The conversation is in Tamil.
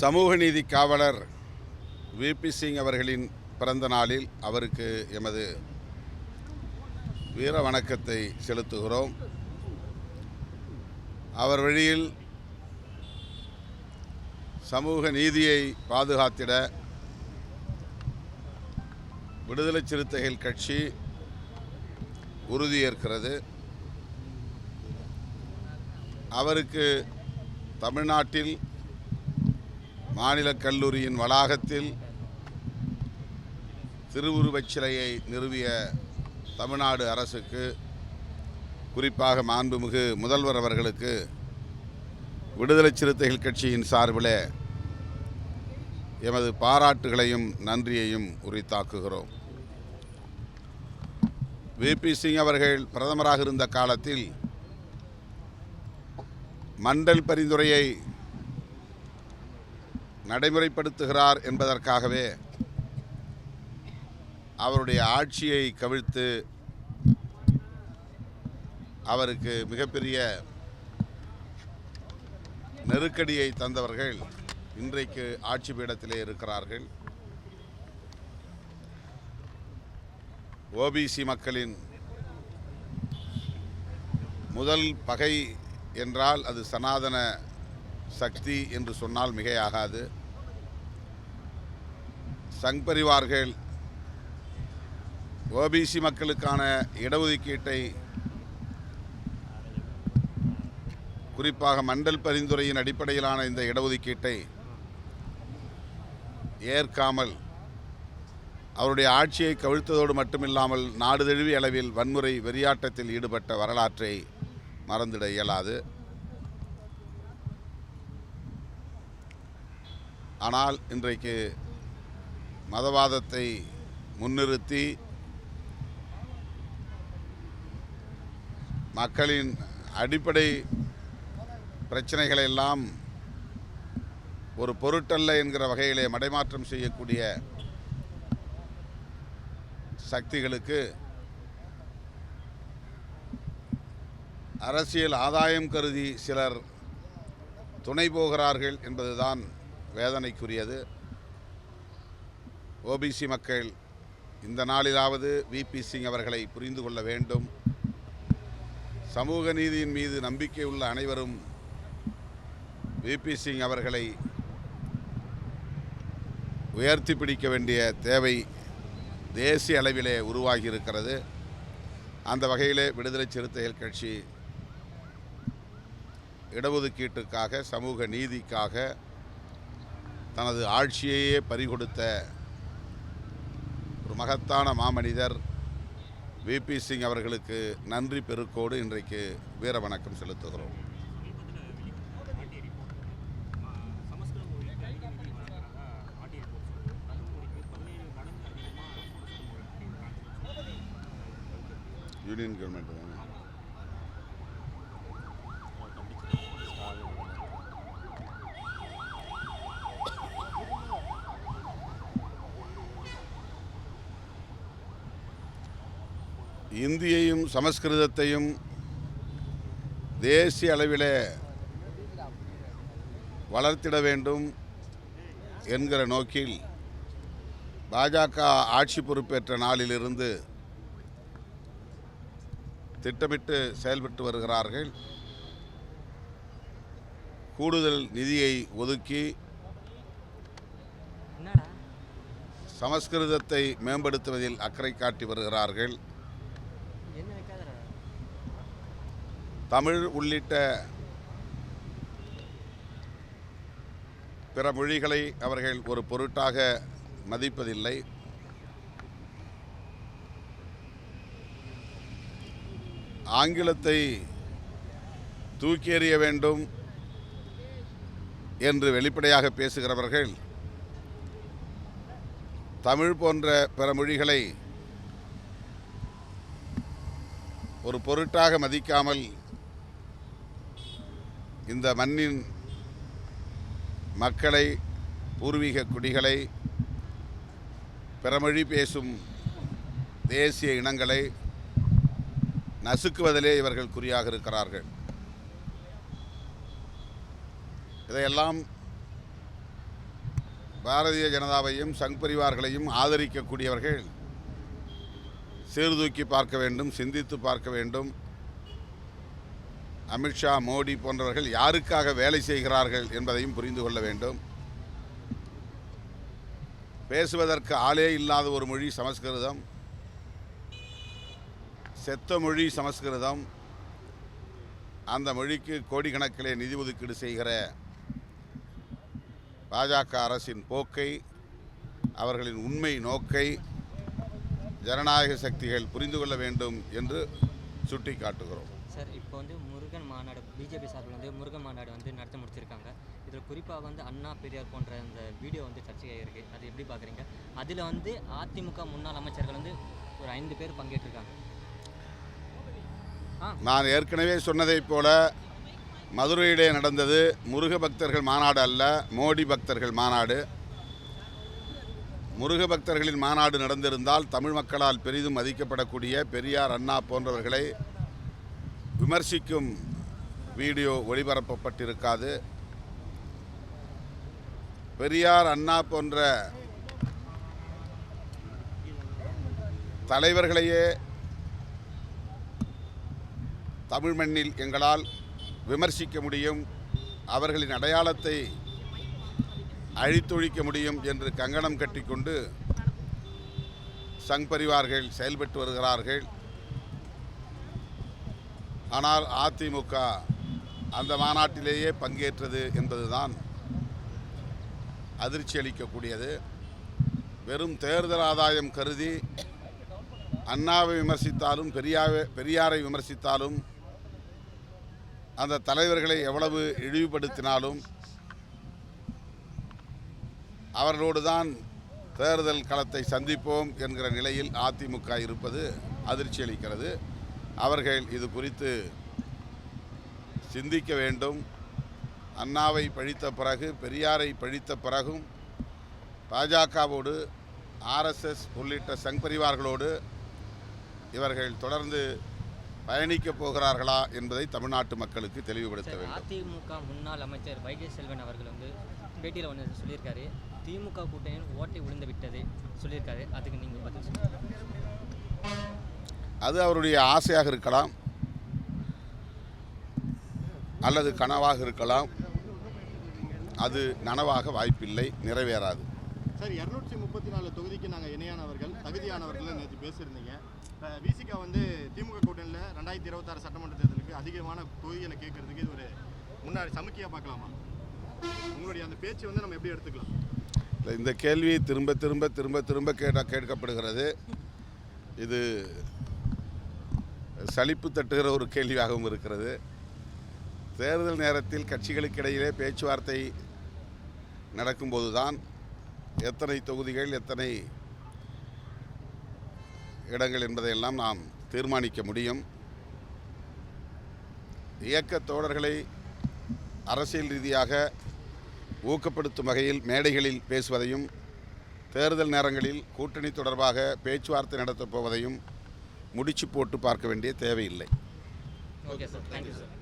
சமூக நீதி காவலர் விபி சிங் அவர்களின் பிறந்த நாளில் அவருக்கு எமது வீர வணக்கத்தை செலுத்துகிறோம். அவர் வழியில் சமூக நீதியை பாதுகாத்திட விடுதலை சிறுத்தைகள் கட்சி உறுதியேற்கிறது. அவருக்கு தமிழ்நாட்டில் மாநில கல்லூரியின் வளாகத்தில் திருவுருவச் சிலையை நிறுவிய தமிழ்நாடு அரசுக்கு குறிப்பாக மாண்புமிகு முதல்வர் அவர்களுக்கு விடுதலை சிறுத்தைகள் கட்சியின் சார்பில் எமது பாராட்டுகளையும் நன்றியையும் உரித்தாக்குகிறோம். விபி சிங் அவர்கள் பிரதமராக இருந்த காலத்தில் மண்டல் பரிந்துரையை நடைமுறைப்படுத்துகிறார் என்பதற்காகவே அவருடைய ஆட்சியை கவிழ்த்து அவருக்கு மிகப்பெரிய நெருக்கடியை தந்தவர்கள் இன்றைக்கு ஆட்சி பீடத்திலே இருக்கிறார்கள். ஓபிசி மக்களின் முதல் பகை என்றால் அது சனாதன சக்தி என்று சொன்னால் மிகையாகாது. சங் பரிவார்கள் ஓபிசி மக்களுக்கான இடஒதுக்கீட்டை குறிப்பாக மண்டல் பரிந்துரையின் அடிப்படையிலான இந்த இடஒதுக்கீட்டை ஏற்காமல் அவருடைய ஆட்சியை கவிழ்த்ததோடு மட்டுமில்லாமல் நாடு தழுவிய அளவில் வன்முறை வெறியாட்டத்தில் ஈடுபட்ட வரலாற்றை மறந்திட இயலாது. ஆனால் இன்றைக்கு மதவாதத்தை முன்னிறுத்தி மக்களின் அடிப்படை பிரச்சனைகளை எல்லாம் ஒரு பொருட்டல்ல என்கிற வகையிலே மடைமாற்றம் செய்யக்கூடிய சக்திகளுக்கு அரசியல் ஆதாயம் கருதி சிலர் துணை போகிறார்கள் என்பதுதான் வேதனைக்குரியது. ஓபிசி மக்கள் இந்த நாளிலாவது விபி சிங் அவர்களை புரிந்து கொள்ள வேண்டும். சமூக நீதியின் மீது நம்பிக்கை உள்ள அனைவரும் விபி சிங் அவர்களை உயர்த்தி பிடிக்க வேண்டிய தேவை தேசிய அளவிலே உருவாகி இருக்கிறது அந்த வகையிலே விடுதலை சிறுத்தைகள் கட்சி இடஒதுக்கீட்டுக்காக சமூக நீதிக்காக தனது ஆட்சியையே பறிகொடுத்த ஒரு மகத்தான மாமனிதர். விபி சிங் அவர்களுக்கு நன்றி பெருக்கோடு இன்றைக்கு வீர வணக்கம் செலுத்துகிறோம். யூனியன் கவர்மெண்ட் கல்வி நிதி வழங்குறதா ஆர்டிஐ போஸ்ட் தமிழ் மொழிக்கு பதினேழு மடங்கு அதிகமாக சமஸ்கிருத மொழி யூனியன் கவர்மெண்ட் தானே இந்தியையும் சமஸ்கிருதத்தையும் தேசிய அளவிலே வளர்த்திட வேண்டும் என்கிற நோக்கில் பாஜக ஆட்சி பொறுப்பேற்ற நாளிலிருந்து திட்டமிட்டு செயல்பட்டு வருகிறார்கள். கூடுதல் நிதியை ஒதுக்கி சமஸ்கிருதத்தை மேம்படுத்துவதில் அக்கறை காட்டி வருகிறார்கள். தமிழ் உள்ளிட்ட பிற மொழிகளை அவர்கள் ஒரு பொருட்டாக மதிப்பதில்லை. ஆங்கிலத்தை தூக்கி எறிய வேண்டும் என்று வெளிப்படையாக பேசுகிறவர்கள் தமிழ் போன்ற பிற மொழிகளை ஒரு பொருட்டாக மதிக்காமல் இந்த மண்ணின் மக்களை பூர்வீக குடிகளை பிறமொழி பேசும் தேசிய இனங்களை நசுக்குவதிலே இவர்கள் குறியாக இருக்கிறார்கள். இதையெல்லாம் பாரதிய ஜனதாவையும் சங் பரிவார்களையும் ஆதரிக்கக்கூடியவர்கள் சீர்தூக்கி பார்க்க வேண்டும் சிந்தித்து பார்க்க வேண்டும். அமித்ஷா மோடி போன்றவர்கள் யாருக்காக வேலை செய்கிறார்கள் என்பதையும் புரிந்து கொள்ள வேண்டும். பேசுவதற்கு ஆளே இல்லாத ஒரு மொழி சமஸ்கிருதம். செத்த மொழி சமஸ்கிருதம். அந்த மொழிக்கு கோடிக்கணக்கிலே நிதி ஒதுக்கீடு செய்கிற பாஜக அரசின் போக்கை அவர்களின் உண்மை நோக்கை ஜனநாயக சக்திகள் புரிந்து கொள்ள வேண்டும் என்று சுட்டிக்காட்டுகிறோம். சார் இப்போ வந்து பிஜேபி சார்பில் வந்து முருகன் மாநாடு வந்து நடத்த முடிச்சிருக்காங்க. இதில் குறிப்பாக வந்து அண்ணா பெரியார் போன்ற அந்த வீடியோ வந்து சர்ச்சையாக இருக்குது அது எப்படி பார்க்குறீங்க அதில் வந்து அதிமுக முன்னாள் அமைச்சர்கள் வந்து ஒரு ஐந்து பேர் பங்கேற்றிருக்காங்க. நான் ஏற்கனவே சொன்னதைப் போல மதுரையிலே நடந்தது முருக பக்தர்கள் மாநாடு அல்ல மோடி பக்தர்கள் மாநாடு. முருக பக்தர்களின் மாநாடு நடந்திருந்தால் தமிழ் மக்களால் பெரிதும் மதிக்கப்படக்கூடிய பெரியார் அண்ணா போன்றவர்களை விமர்சிக்கும் வீடியோ ஒளிபரப்பப்பட்டிருக்காது. பெரியார் அண்ணா போன்ற தலைவர்களையே தமிழ் மண்ணில் எங்களால் விமர்சிக்க முடியும் அவர்களின் அடையாளத்தை அழித்தொழிக்க முடியும் என்று கங்கணம் கட்டிக்கொண்டு சங் பரிவார்கள் செயல்பட்டு வருகிறார்கள். ஆனால் அதிமுக அந்த மாநாட்டிலேயே பங்கேற்றது என்பதுதான் அதிர்ச்சி அளிக்கக்கூடியது. வெறும் தேர்தல் ஆதாயம் கருதி அண்ணாவை விமர்சித்தாலும் பெரியாவை பெரியாரை விமர்சித்தாலும் அந்த தலைவர்களை எவ்வளவு இழிவுபடுத்தினாலும் அவர்களோடு தான் தேர்தல் களத்தை சந்திப்போம் என்கிற நிலையில் அதிமுக இருப்பது அதிர்ச்சி அளிக்கிறது. அவர்கள் இது குறித்து சிந்திக்க வேண்டும். அண்ணாவை பழித்த பிறகு பெரியாரை பழித்த பிறகும் பாஜகவோடு ஆர்எஸ்எஸ் உள்ளிட்ட சங் பரிவார்களோடு இவர்கள் தொடர்ந்து பயணிக்கப் போகிறார்களா என்பதை தமிழ்நாட்டு மக்களுக்கு தெளிவுபடுத்த வேண்டும். அதிமுக முன்னாள் அமைச்சர் வைகை செல்வன் அவர்கள் வந்து பேட்டியில் ஒன்று சொல்லியிருக்காரு. திமுக கூட்டணியில் ஓட்டை விழுந்து விட்டது சொல்லியிருக்காரு. அதுக்கு நீங்கள் பதில் அது அவருடைய ஆசையாக இருக்கலாம். அல்லது கனவாக இருக்கலாம். அது நனவாக வாய்ப்பில்லை நிறைவேறாது. சார் இரநூற்றி முப்பத்தி நாலு தொகுதிக்கு நாங்கள் இணையானவர்கள் தகுதியானவர்கள் நேற்று பேசியிருந்தீங்க. விசிகா வந்து திமுக கூட்டணியில் ரெண்டாயிரத்தி இருபத்தாறு சட்டமன்ற தேர்தலுக்கு அதிகமான தொகுதிகளை கேட்கறதுக்கு இது ஒரு முன்னாடி சமுக்கியாக பார்க்கலாமா? உங்களுடைய அந்த பேச்சு வந்து நம்ம எப்படி எடுத்துக்கலாம்? இல்லை, இந்த கேள்வி திரும்ப திரும்ப திரும்ப திரும்ப கேட்ட கேட்கப்படுகிறது. இது சலிப்பு தட்டுகிற ஒரு கேள்வியாகவும் இருக்கிறது. தேர்தல் நேரத்தில் கட்சிகளுக்கிடையிலே பேச்சுவார்த்தை நடக்கும்போது தான் எத்தனை தொகுதிகள் எத்தனை இடங்கள் என்பதையெல்லாம் நாம் தீர்மானிக்க முடியும். இயக்க தோழர்களை அரசியல் ரீதியாக ஊக்கப்படுத்தும் வகையில் மேடைகளில் பேசுவதையும் தேர்தல் நேரங்களில் கூட்டணி தொடர்பாக பேச்சுவார்த்தை நடத்தப் போவதையும் முடிச்சு போட்டு பார்க்க வேண்டிய தேவையில்லை. Okay sir thank you sir